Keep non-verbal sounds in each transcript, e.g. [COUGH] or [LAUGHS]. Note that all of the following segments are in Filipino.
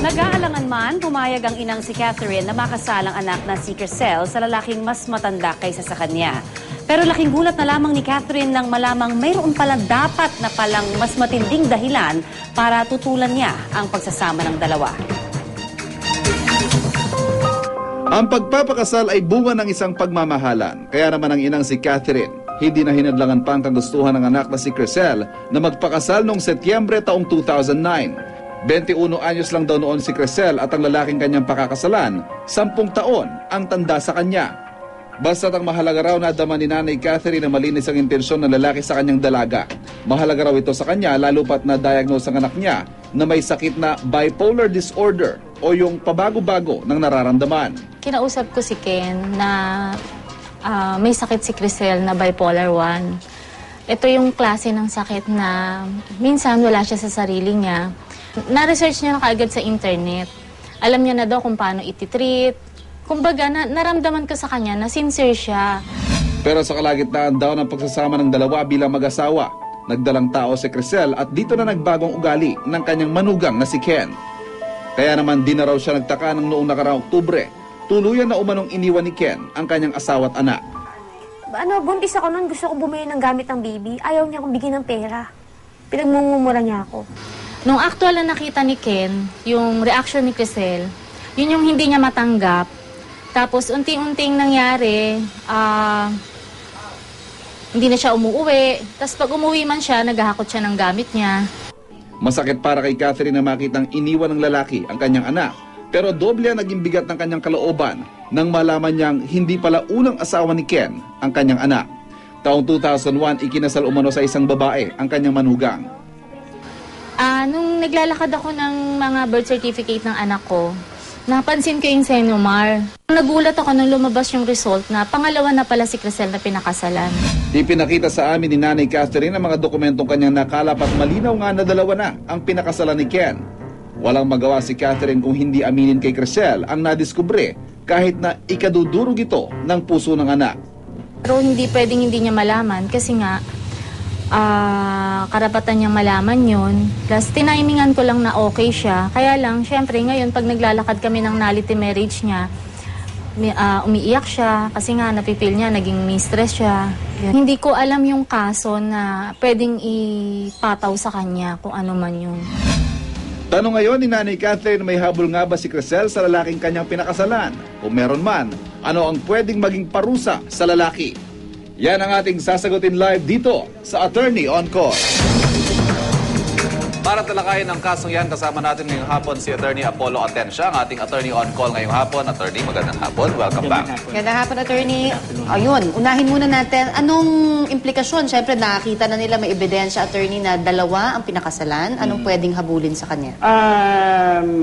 Nag-aalangan man, pumayag ang inang si Catherine na makasalang anak na si Crisel sa lalaking mas matanda kaysa sa kanya. Pero laking gulat na lamang ni Catherine nang malamang mayroon pala dapat na palang mas matinding dahilan para tutulan niya ang pagsasama ng dalawa. Ang pagpapakasal ay bunga ng isang pagmamahalan. Kaya naman ang inang si Catherine, hindi na hinadlangan pa ang kagustuhan ng anak na si Crisel na magpakasal noong Setyembre taong 2009. 21 anyos lang daw noon si Crisel at ang lalaking kanyang pakakasalan, 10 taon ang tanda sa kanya. Basta't ang mahalaga raw na dama ni Nanay Catherine na malinis ang intensyon ng lalaki sa kanyang dalaga. Mahalaga raw ito sa kanya lalo pat na diagnose ang anak niya na may sakit na bipolar disorder o yung pabago-bago ng nararamdaman. Kinausap ko si Ken na ah, may sakit si Crisel na bipolar 1. Ito yung klase ng sakit na minsan wala siya sa sarili niya. Na-research niya na kaagad sa internet. Alam niya na daw kung paano ititreat. Kumbaga, na, naramdaman ko sa kanya na sincere siya. Pero sa kalagitnaan daw ng pagsasama ng dalawa bilang mag-asawa, nagdalang tao si Crisel at dito na nagbagong ugali ng kanyang manugang na si Ken. Kaya naman di na raw siya nagtaka ng noong nakaraang Oktubre, tuluyan na umanong iniwan ni Ken ang kanyang asawa at anak. Ano, buntis ako noon, gusto ko bumili ng gamit ng baby. Ayaw niya akong bigyan ng pera. Pinagmumura niya ako. Nung actual na nakita ni Ken, yung reaction ni Crisel, yun yung hindi niya matanggap. Tapos unti-unting nangyari, ah, hindi na siya umuwi. Tapos pag umuwi man siya, naghahakot siya ng gamit niya. Masakit para kay Catherine na makitang iniwan ng lalaki ang kanyang anak. Pero doble ang naging bigat ng kanyang kalooban nang malaman niyang hindi pala unang asawa ni Ken ang kanyang anak. Taong 2001, ikinasal umano sa isang babae ang kanyang manugang. Ah, nung naglalakad ako ng mga birth certificate ng anak ko, napansin ko yung Senomar. Nagulat ako nung lumabas yung result na pangalawa na pala si Crisel na pinakasalan. Ipinakita sa amin ni Nanay Catherine ang mga dokumentong kanyang nakalap at malinaw nga na dalawa na ang pinakasalan ni Ken. Walang magawa si Catherine kung hindi aminin kay Crisel ang nadiskubre kahit na ikadudurog ito ng puso ng anak. Pero hindi pwedeng hindi niya malaman kasi nga ah, karapatan niyang malaman yun. Plus, tinimingan ko lang na okay siya. Kaya lang, syempre ngayon, pag naglalakad kami ng nullity marriage niya, ah, umiiyak siya kasi nga napipil niya, naging mistress siya. Yun. Hindi ko alam yung kaso na pwedeng ipataw sa kanya kung ano man yun. Tanong ngayon ni Nanay Catherine, may habol nga ba si Crisel sa lalaking kanyang pinakasalan? Kung meron man, ano ang pwedeng maging parusa sa lalaki? Yan ang ating sasagutin live dito sa Attorney on Call. Para talakayin ang kasong yan, kasama natin ngayong hapon si Attorney Apollo Atencia, ang ating attorney on call ngayong hapon. Attorney, magandang hapon. Welcome back. Ganda hapon, attorney. Ayun, unahin muna natin. Anong implikasyon? Siyempre, nakakita na nila may ebidensya, attorney, na dalawa ang pinakasalan. Anong pwedeng habulin sa kanya? Um,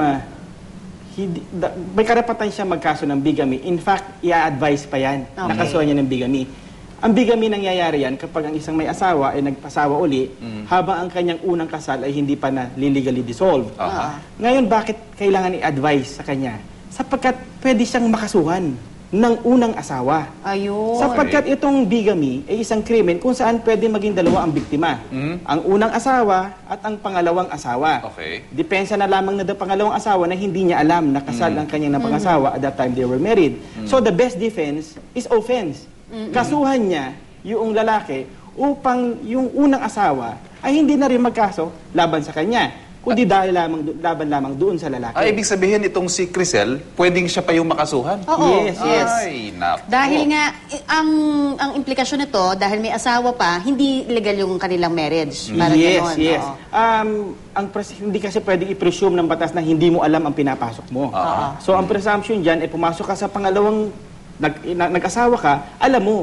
hindi, da- may karapatan siya magkaso ng bigamy. In fact, i-advise pa yan. Okay. Nakasuhan niya ng bigamy. Ang bigamy nangyayari yan kapag ang isang may asawa ay nagpasawa uli habang ang kanyang unang kasal ay hindi pa na legally dissolved. Aha. Ngayon, bakit kailangan i-advise sa kanya? Sapagkat pwede siyang makasuhan ng unang asawa. Ayun. Sapagkat itong bigamy ay isang krimen kung saan pwede maging dalawa ang biktima. Ang unang asawa at ang pangalawang asawa. Okay. Depensa na lamang na the pangalawang asawa na hindi niya alam na kasal ang kanyang napangasawa at that time they were married. So the best defense is offense. Kasuhan niya yung lalaki upang yung unang asawa ay hindi na rin magkaso laban sa kanya, kundi dahil lamang laban lamang doon sa lalaki. Ay, ibig sabihin itong si Crisel, pwedeng siya pa yung makasuhan? Oo. Yes, yes. Ay, nako. Dahil nga, ang ang implikasyon nito, dahil may asawa pa, hindi legal yung kanilang marriage. Parang yes, ganon, yes. oo. Um, ang pres- hindi kasi pwedeng i-presume ng batas na hindi mo alam ang pinapasok mo. So ang presumption diyan ay pumasok ka sa pangalawang nag, na- nag-asawa ka, alam mo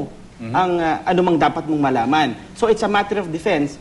ang uh, anumang dapat mong malaman. So it's a matter of defense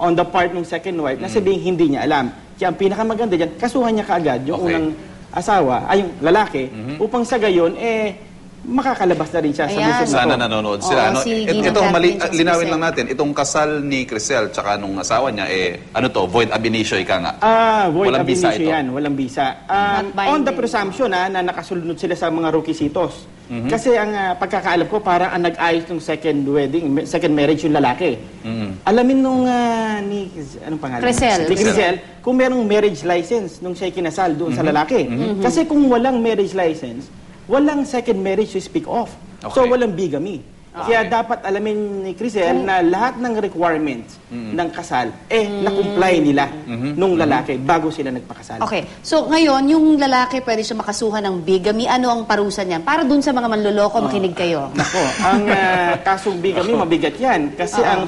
on the part ng second wife na sabihin hindi niya alam. Kaya ang pinakamaganda diyan, kasuhan niya kaagad yung Okay. unang asawa, ay yung lalaki, upang sa gayon eh makakalabas na rin siya sa Ayan. na Sana to. nanonood sila. Oo, ano? si It- Ginang ito, mali, Catherine tsaka si linawin Crisel. lang natin. Itong kasal ni Crisel tsaka nung asawa niya, eh, ano to, void ab initio, ika nga. Ah, void Walang ab bisa initio ito. yan, walang bisa. Um, Not binding. on the presumption ha, na nakasunod sila sa mga requisitos. Mhm. Kasi ang ah, pagkakaalam ko, parang ang nag-ayos ng second wedding, second marriage yung lalaki. Mhm. Alamin nung ah, ni, anong pangalan? Crisel. Ni Crisel, kung merong marriage license nung siya kinasal doon Mhm. sa lalaki. Kasi kung walang marriage license, walang second marriage to speak of. So Okay. walang bigamy. Kaya dapat alamin ni Crisel na lahat ng requirements ng kasal, eh, na-comply nila nung lalaki bago sila nagpakasal. Okay. So, ngayon, yung lalaki pwede siya makasuhan ng bigamy. Ano ang parusa niyan? Para dun sa mga manloloko, makinig kayo. Nako, ang ah, kasong bigamy, mabigat yan. Kasi ang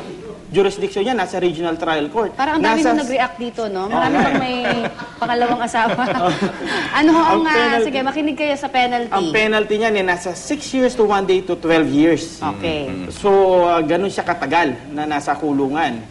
jurisdiction niya nasa regional trial court. Parang ang dami Nasa- nang nag-react dito, no? Marami bang may pangalawang asawa. [LAUGHS] ano ho ang, Ang penalty- sige, makinig kayo sa penalty. Ang penalty niya eh, nasa 6 years to 1 day to 12 years. Okay. So, ah, ganun siya katagal na nasa kulungan.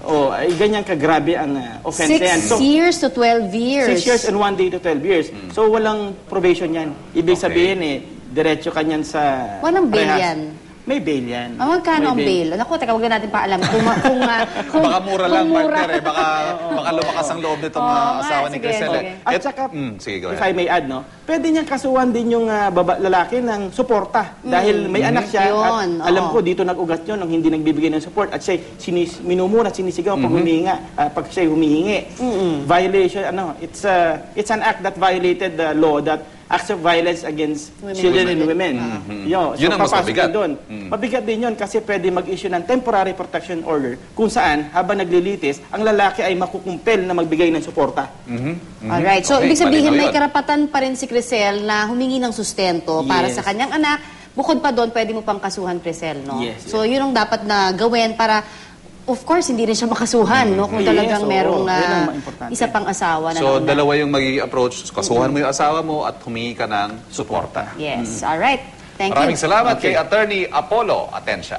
O, ay ganyan kagrabe ang ah, offense Six yan. So, years to 12 years. 6 years and 1 day to 12 years. So, walang probation yan. Ibig Okay. sabihin eh, diretso ka niyan sa... Walang bail yan. May bail yan. Ah, magkano ang May bail? Naku, teka, wag na natin paalam. Kung, ma- kung, ah, [LAUGHS] kung, Baka mura lang, kung mura. partner eh. Baka, [LAUGHS] baka lumakas ang loob nitong ah, nga, asawa ni Crisel. sige. eh. At saka, Mm, sige, go if. I may add, no, pwede niyang kasuhan din yung ah, baba, lalaki ng suporta. Dahil may anak siya. Mm. Yun, at alam oo. ko, dito nag-ugat yun nung hindi nagbibigay ng support. At siya sinis, minumura at sinisigaw pag humihinga, ah, pag siya humihingi. Violation, ano, it's, ah, it's an act that violated the law that acts of violence against children and women. Yo, Yun ang mas mabigat. doon. Mabigat din yun kasi pwede mag-issue ng temporary protection order kung saan habang naglilitis, ang lalaki ay makukumpel na magbigay ng suporta. Alright. So, Okay, ibig sabihin, may karapatan pa rin si Crisel na humingi ng sustento para Yes. sa kanyang anak. Bukod pa doon, pwede mo pang kasuhan, Crisel, no? Yes, So, yun ang dapat na gawin para, of course, hindi rin siya makasuhan, no? Kung Yes, talagang oo. merong Yun ang ah, importante. isa pang asawa na So, nauna. dalawa yung magiging approach. Kasuhan mo yung asawa mo at humingi ka ng suporta. Yes. Alright. Thank Maraming you. salamat kay Attorney Apollo Atensya.